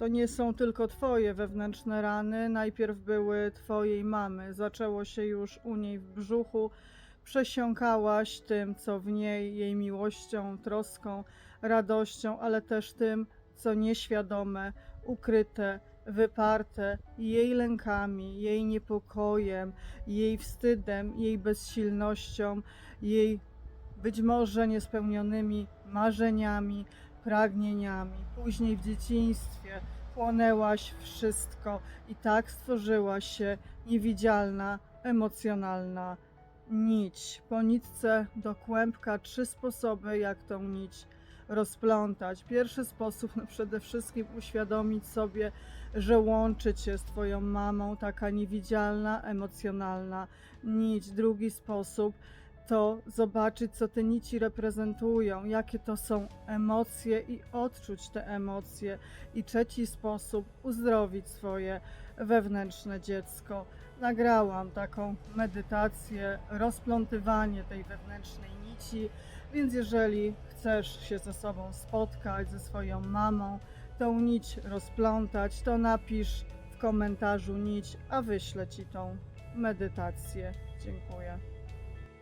To nie są tylko Twoje wewnętrzne rany, najpierw były Twojej mamy. Zaczęło się już u niej w brzuchu. Przesiąkałaś tym, co w niej, jej miłością, troską, radością, ale też tym, co nieświadome, ukryte, wyparte, jej lękami, jej niepokojem, jej wstydem, jej bezsilnością, jej być może niespełnionymi marzeniami, pragnieniami. Później w dzieciństwie chłonęłaś wszystko i tak stworzyła się niewidzialna, emocjonalna nić. Po nitce do kłębka trzy sposoby, jak tą nić rozplątać. Pierwszy sposób no przede wszystkim uświadomić sobie, że łączy cię z twoją mamą taka niewidzialna, emocjonalna nić. Drugi sposób to zobaczyć, co te nici reprezentują, jakie to są emocje i odczuć te emocje. I trzeci sposób uzdrowić swoje wewnętrzne dziecko. Nagrałam taką medytację, rozplątywanie tej wewnętrznej nici, więc jeżeli chcesz się ze sobą spotkać, ze swoją mamą, tą nić rozplątać, to napisz w komentarzu nić, a wyślę Ci tą medytację. Dziękuję.